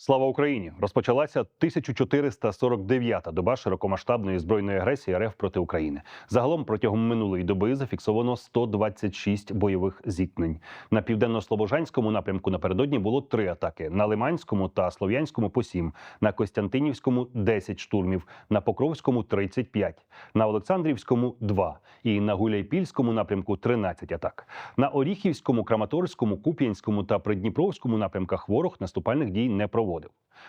Слава Україні! Розпочалася 1449-та доба широкомасштабної збройної агресії РФ проти України. Загалом протягом минулої доби зафіксовано 126 бойових зіткнень. На південно-слобожанському напрямку напередодні було три атаки: на Лиманському та Слов'янському по 7, на Костянтинівському 10 штурмів, на Покровському 35, на Олександрівському 2 і на Гуляйпільському напрямку 13 атак. На Оріхівському, Краматорському, Куп'янському та Придніпровському напрямках ворог наступальних дій не проводив.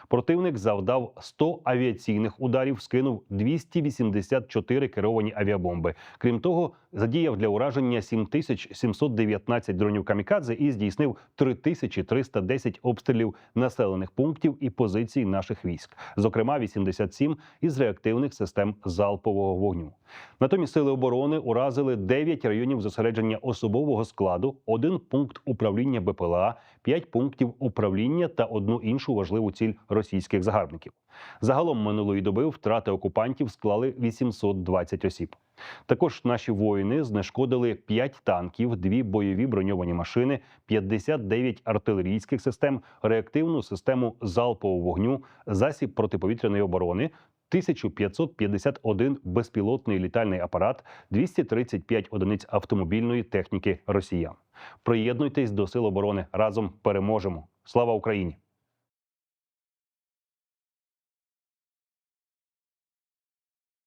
Противник завдав 100 авіаційних ударів, скинув 284 керовані авіабомби. Крім того, задіяв для ураження 7719 дронів камікадзе і здійснив 3310 обстрілів населених пунктів і позицій наших військ, зокрема 87 із реактивних систем залпового вогню. Натомість сили оборони уразили 9 районів зосередження особового складу, один пункт управління БПЛА, 5 пунктів управління та одну іншу важливу ціль російських загарбників. Загалом минулої доби втрати окупантів склали 820 осіб. Також наші воїни знешкодили 5 танків, 2 бойові броньовані машини, 59 артилерійських систем, реактивну систему залпового вогню, засіб протиповітряної оборони. 1551 безпілотний літальний апарат, 235 одиниць автомобільної техніки росіян. Приєднуйтесь до сил оборони разом переможемо. Слава Україні!